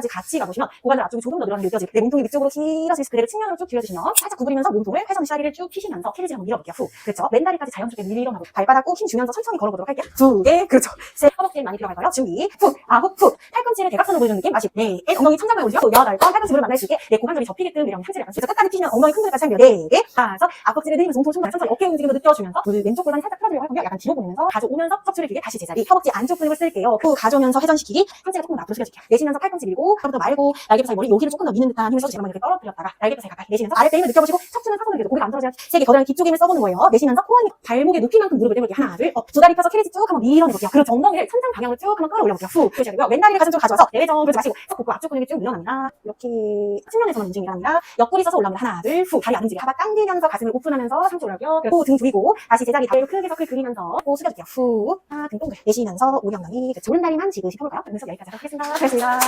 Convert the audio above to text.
끝까지 같이 가보시면 고관절 앞쪽이 조금 더 늘어나는 게 느껴지고 내 몸통이 위쪽으로 길어질 수 그대로 측면으로 쭉 길어지시면 살짝 구부리면서 몸통을 회전 시다리를 쭉 피시면서 캐리지 한번 밀어볼게요. 후. 그렇죠. 맨다리까지 자연스럽게 밀어나고 발바닥 꾹 힘 주면서 천천히 걸어보도록 할게요. 두 개. 그렇죠. 셋. 허벅지 많이 들어갈 거예요. 준비. 후. 아홉. 후. 팔꿈치를 대각선으로 보여주는 느낌. 마시. 네. 개. 엉덩이 천장을 올리고 후. 여덟 번. 팔꿈치 무릎 만날 수 있게 내 고관절이 접히게끔 이런 상체를 약간 끝까지 피시면 엉덩이 큰 무릎까지 당겨. 네 개. 다섯. 앞꿈치를 들이면서 몸통 충분히 천천히 어깨 움직임도 느껴주면서 그 왼쪽 골반이 살짝 틀어지려고 할 건데 약간 뒤로 보면서 가져오면서 척추를 길게 다시 제자리. 허벅지 안쪽 근육을 쓸게요. 후. 가져오면서 회전시키기. 상체가 조금 더 앞으로 숙여줄게요. 내쉬면서 팔꿈치 밀고 하부터 말고 날개뼈 사이 머리 여기를 조금 더 미는 듯한 힘을 써서 제가 이렇게 떨어뜨렸다가 날개뼈 사이 가까이 내쉬면서 아랫배 힘을 느껴보시고 척추는 사선을 그려도 고개가 안 떨어져요. 세개 겨드랑이 뒤쪽 힘을 써보는 거예요. 내쉬면서 코어니 발목의 높이만큼 무릎을 내볼게요. 하나, 둘, 업. 두 다리 펴서 캐리지 쭉 한번 밀어내볼게요. 그리고 엉덩이를 천장 방향으로 쭉 한번 끌어올려볼게요. 후. 그러시고요. 왼다리를 가슴 쪽 가져와서 그러지 마시고 속 복부 앞쪽 근육이 쭉 밀어납니다. 이렇게 측면에서만 움직임이 일어납니다. 옆구리 서서 올라옵니다. 하나, 둘, 후. 다리 안 움직여. 하바 당기면서 가슴을 오픈하면서 상체 올라오고요. 그리고 등 조이고 다시 제자리 다리를 크게 서클 그리면서 코 숙여줄게요. 후. 아, 등 동글. 내쉬면서 오리 엉덩이. 그렇죠. 오른 다리만 지그시 펴볼까요? 그래서 여기까지 하겠습니다. 고맙습니다.